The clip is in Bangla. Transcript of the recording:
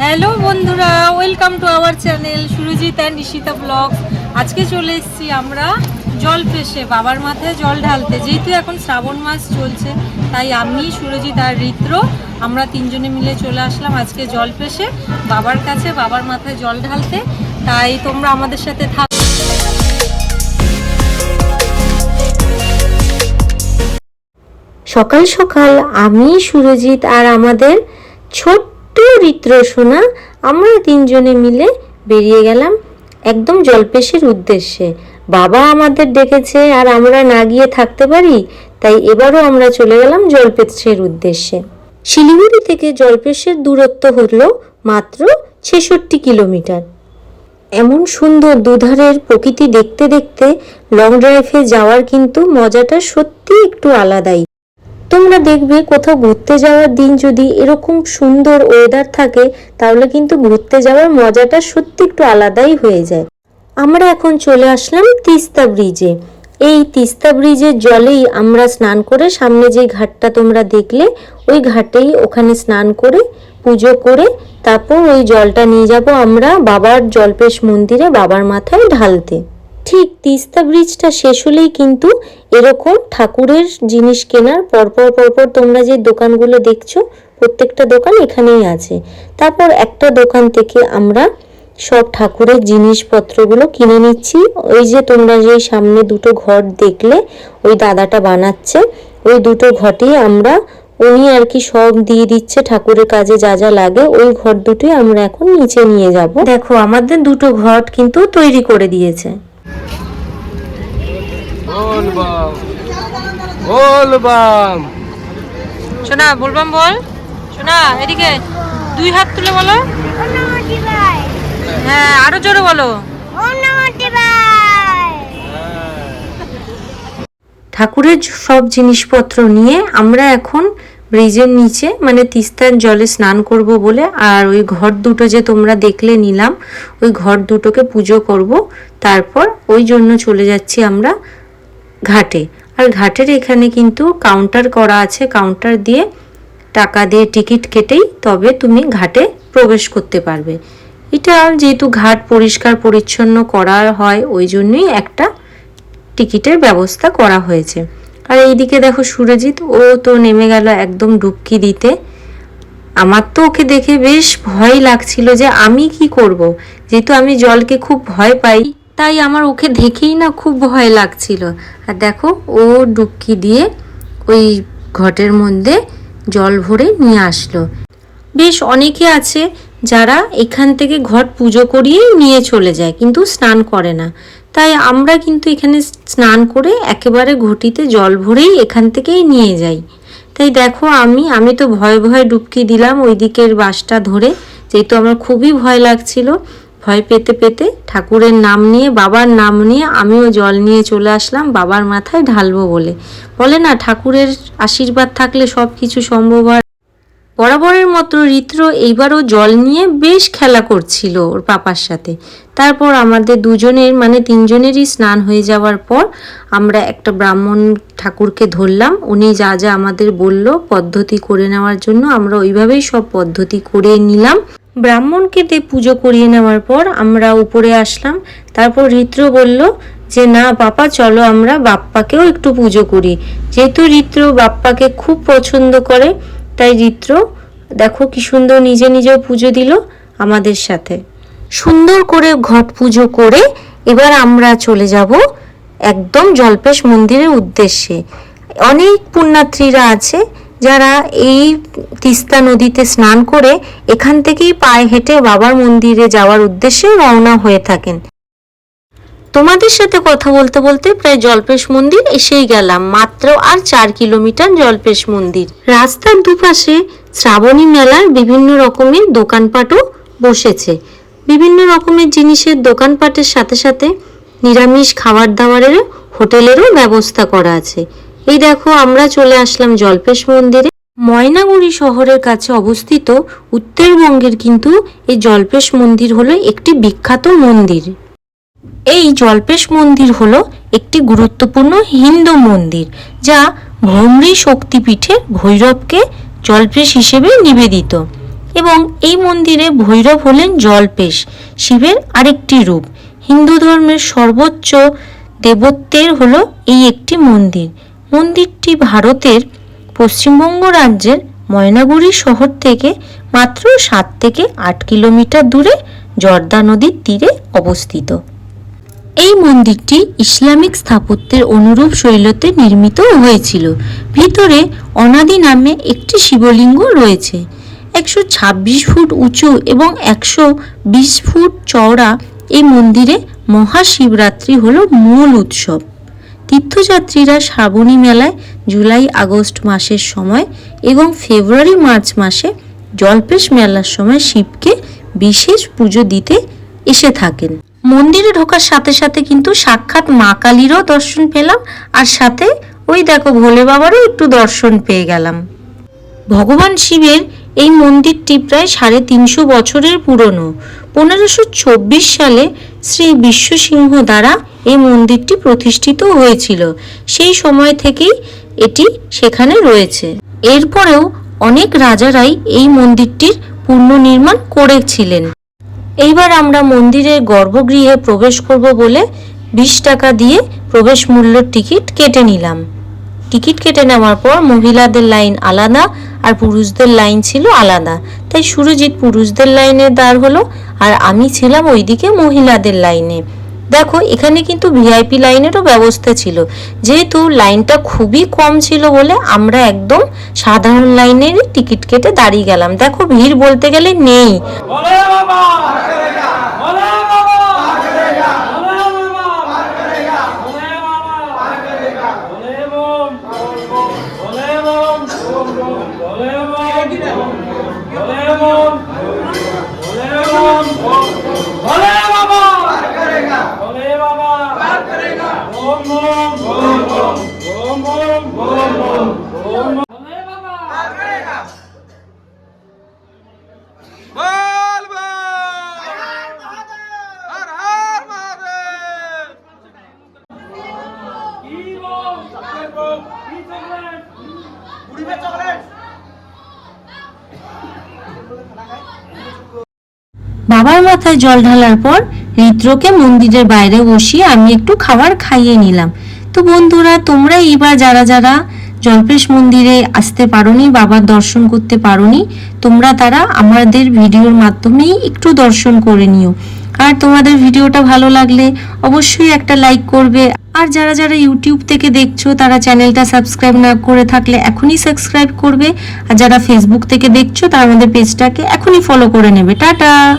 হ্যালো বন্ধুরা welcome to our channel Surajit and Ishita blog আজকে চলে এসেছি আমরা জল পেশে বাবার মাথায় জল ঢালতে। যেহেতু এখন শ্রাবণ মাস চলছে, তাই আমি, সুরজিৎ আর রিত্র, আমরা তিনজনে মিলে চলে আসলাম আজকে জল পেশে বাবার কাছে বাবার মাথায় জল ঢালতে। তাই তোমরা আমাদের সাথে থাক সকাল সকাল আমি, সুরজিৎ আর আমাদের ছোট্ট রিত্র সোনা, আমরা তিনজনে মিলে বেরিয়ে গেলাম একদম জলপেশের উদ্দেশ্যে। বাবা আমাদের ডেকেছে আর আমরা না গিয়ে থাকতে পারি, তাই এবারও আমরা চলে গেলাম জলপেশের উদ্দেশ্যে। শিলিগুড়ি থেকে জলপেশের দূরত্ব হলো মাত্র ছেষট্টি কিলোমিটার। এমন সুন্দর দুধারের প্রকৃতি দেখতে দেখতে লং ড্রাইভে যাওয়ার কিন্তু মজাটা সত্যি একটু আলাদাই। তোমরা দেখবে কোথাও ঘুরতে যাওয়ার দিন যদি এরকম সুন্দর ওয়েদার থাকে, তাহলে কিন্তু ঘুরতে যাওয়ার মজাটা সত্যি একটু আলাদাই হয়ে যায়। আমরা এখন চলে আসলাম তিস্তা ব্রিজে এই তিস্তা ব্রিজের জলেই আমরা স্নান করে সামনে যে ঘাটটা তোমরা দেখলে, ওই ঘাটেই ওখানে স্নান করে, পুজো করে তারপর ওই জলটা নিয়ে যাব আমরা বাবার জলপেশ মন্দিরে বাবার মাথায় ঢালতে। ঠিক তিস্তা ব্রিজটা শেষ হলেই কিন্তু এরকম ঠাকুরের জিনিস কেনার পরপর পরপর তোমরা যে দোকানগুলো দেখছ, প্রত্যেকটা দোকান এখানেই আছে। তারপর একটা দোকান থেকে আমরা সব ঠাকুরের জিনিসপত্রগুলো কিনে নিচ্ছি। ওই যে তোমরা যে সামনে দুটো ঘর দেখলে, ওই দাদাটা বানাচ্ছে। ওই দুটো ঘটেই আমরা, উনি আর কি সব দিয়ে দিচ্ছে ঠাকুরের কাজে যা যা লাগে। ওই ঘর দুটোই আমরা এখন নিচে নিয়ে যাব। দেখো, আমাদের দুটো ঘট কিন্তু তৈরি করে দিয়েছে। শোনা বলবাম বল শোনা এদিকে দুই হাত তুলে বলো। হ্যাঁ আরও জোরে বলো। ঠাকুরের সব জিনিসপত্র নিয়ে আমরা এখন ব্রিজের নিচে মানে তিস্তার জলে স্নান করব বলে আর ওই ঘর দুটো যে তোমরা দেখলে নিলাম ওই ঘর দুটোকে পুজো করব। তারপর ওই জন্য চলে যাচ্ছি আমরা ঘাটে। আর ঘাটের এখানে কিন্তু কাউন্টার করা আছে কাউন্টার দিয়ে টাকা দিয়ে টিকিট কেটেই তবে তুমি ঘাটে প্রবেশ করতে পারবে। এটা যেহেতু ঘাট পরিষ্কার পরিচ্ছন্ন করা হয়, ওই জন্যই একটা টিকিটের ব্যবস্থা করা হয়েছে। আর এইদিকে দেখো সুরজিৎ, ও তো নেমে গেল একদম ডুবকি দিতে। আমার তো ওকে দেখে বেশ ভয় লাগছিল যে আমি কি করব? যেহেতু আমি জলকে খুব ভয় পাই তাই আমার ওকে দেখেই না খুব ভয় লাগছিল। আর দেখো, ও ডুবকি দিয়ে ওই ঘটের মধ্যে জল ভরে নিয়ে আসলো। বেশ অনেকে আছে যারা এখান থেকে ঘট পুজো করিয়েই নিয়ে চলে যায়, কিন্তু স্নান করে না। তাই আমরা কিন্তু এখানে স্নান করে একেবারে ঘটিতে জল ভরেই এখান থেকেই নিয়ে যাই। তাই দেখো আমি আমি তো ভয়ে ভয়ে ডুবকি দিলাম ওই দিকের বাসটা ধরে, যেহেতু আমার খুবই ভয় লাগছিল। ভয় পেতে পেতে ঠাকুরের নাম নিয়ে, বাবার নাম নিয়ে আমিও জল নিয়ে চলে আসলাম, বাবার মাথায় ঢালবো বলে। বলে না, ঠাকুরের আশীর্বাদ থাকলে সব কিছু সম্ভব হয়। বরাবরের মতো রিত্র এইবারও জল নিয়ে বেশ খেলা করছিল ওর পাপার সাথে। তারপর আমাদের দুজনের মানে তিনজনেরই স্নান হয়ে যাওয়ার পর আমরা একটা ব্রাহ্মণ ঠাকুরকে ধরলাম। উনি যা যা আমাদের বলল পদ্ধতি করে নেওয়ার জন্য আমরা ওইভাবেই সব পদ্ধতি করে নিলাম। ব্রাহ্মণকে দিয়ে পুজো করিয়ে নেওয়ার পর আমরা উপরে আসলাম। তারপর রিত্র বলল যে, না বাপা, চলো আমরা বাপ্পাকেও একটু পুজো করি। যেহেতু রিত্র বাপ্পাকে খুব পছন্দ করে, তাই রিত্র, দেখো কি সুন্দর নিজে নিজেও পুজো দিল আমাদের সাথে। সুন্দর করে ঘট পুজো করে এবার আমরা চলে যাব একদম জলপেশ মন্দিরের উদ্দেশ্যে। অনেক পুণ্যার্থীরা আছে যারা এই তিস্তা নদীতে স্নান করে এখান থেকেই পায়ে হেঁটে বাবার মন্দিরে যাওয়ার উদ্দেশ্যে রওনা হয়ে থাকেন। তোমাদের সাথে কথা বলতে বলতে প্রায় জলপেশ মন্দির এসেই গেলাম, মাত্র আর চার কিলোমিটার জলপেশ মন্দির। রাস্তার দুপাশে শ্রাবণী মেলার বিভিন্ন রকমের দোকানপাটও বসেছে। বিভিন্ন রকমের জিনিসের দোকানপাটের সাথে সাথে নিরামিষ খাবার দাবারের হোটেলেরও ব্যবস্থা করা আছে। এই দেখো, আমরা চলে আসলাম জল্পেশ মন্দিরে। ময়নাগুড়ি শহরের কাছে অবস্থিত উত্তরবঙ্গের কিন্তু এই জল্পেশ মন্দির হলো একটি বিখ্যাত মন্দির। এই জল্পেশ মন্দির হলো একটি গুরুত্বপূর্ণ হিন্দু মন্দির, যা ভ্রমরী শক্তিপীঠের ভৈরবকে জল্পেশ হিসেবে নিবেদিত। এবং এই মন্দিরে ভৈরব হলেন জল্পেশ, শিবের আরেকটি রূপ। হিন্দু ধর্মের সর্বোচ্চ দেবত্বের হলো এই একটি মন্দির। মন্দিরটি ভারতের পশ্চিমবঙ্গ রাজ্যের ময়নাগুড়ি শহর থেকে মাত্র সাত থেকে আট কিলোমিটার দূরে জর্দা নদীর তীরে অবস্থিত। এই মন্দিরটি ইসলামিক স্থাপত্যের অনুরূপ শৈলতে নির্মিত হয়েছিল। ভিতরে অনাদি নামে একটি শিবলিঙ্গ রয়েছে। একশো ছাব্বিশ ফুট উঁচু এবং একশো বিশ ফুট চওড়া এই মন্দিরে মহাশিবরাত্রি হল মূল উৎসব। তীর্থযাত্রীরা শ্রাবণী মেলায় জুলাই, আগস্ট মাসের সময় এবং ফেব্রুয়ারি, মার্চ মাসে জলপেশ মেলার সময় শিবকে বিশেষ পুজো দিতে এসে থাকেন। মন্দিরে ঢোকার সাথে সাথে কিন্তু সাক্ষাৎ মা কালীরও দর্শন পেলাম আর সাথে ওই দেখো ভোলে বাবারও একটু দর্শন পেয়ে গেলাম। ভগবান শিবের এই মন্দিরটি প্রায় সাড়ে তিনশো বছরের পুরনো। পনেরোশো চব্বিশ সালে শ্রী বিশ্বসিংহ দ্বারা এই মন্দিরটি প্রতিষ্ঠিত হয়েছিল। সেই সময় থেকেই এটি সেখানে রয়েছে। এরপরেও অনেক রাজারাই এই মন্দিরটির পুনর্নির্মাণ করেছিলেন। এইবার আমরা মন্দিরের গর্ভগৃহে প্রবেশ করব বলে বিশ টাকা দিয়ে প্রবেশ মূল্যের টিকিট কেটে নিলাম। টিকিট কেটে নেওয়ার পর মহিলাদের লাইন আলাদা আর পুরুষদের লাইন ছিল আলাদা। তাই সুরজিৎ পুরুষদের লাইনে দাঁড় হলো আর আমি ছিলাম ওইদিকে মহিলাদের লাইনে। দেখো, এখানে কিন্তু ভিআইপি লাইনেরও ব্যবস্থা ছিল। যেহেতু লাইনটা খুবই কম ছিল বলে আমরা একদম সাধারণ লাইনেরই টিকিট কেটে দাঁড়িয়ে গেলাম। দেখো, ভিড় বলতে গেলে নেই। বাবার মাথায় জল ঢালার পর হৃদ্রকে মন্দিরের বাইরে বসিয়ে আমি একটু খাবার খাইয়ে নিলাম। তো বন্ধুরা তোমরা এইবার যারা যারা জলপেশ মন্দিরে আসতে পারোনি বাবার দর্শন করতে পারোনি তোমরা তারা আমাদের ভিডিওর মাধ্যমেই একটু দর্শন করে নিও। আর তোমাদের ভিডিওটা ভালো লাগলে অবশ্যই একটা লাইক করবে। আর যারা যারা ইউটিউব থেকে দেখছ, তারা চ্যানেলটা সাবস্ক্রাইব না করে থাকলে এখনই সাবস্ক্রাইব করবে। আর যারা ফেসবুক থেকে দেখছ, তারা আমাদের পেজটাকে এখনই ফলো করে নেবে। টাটা!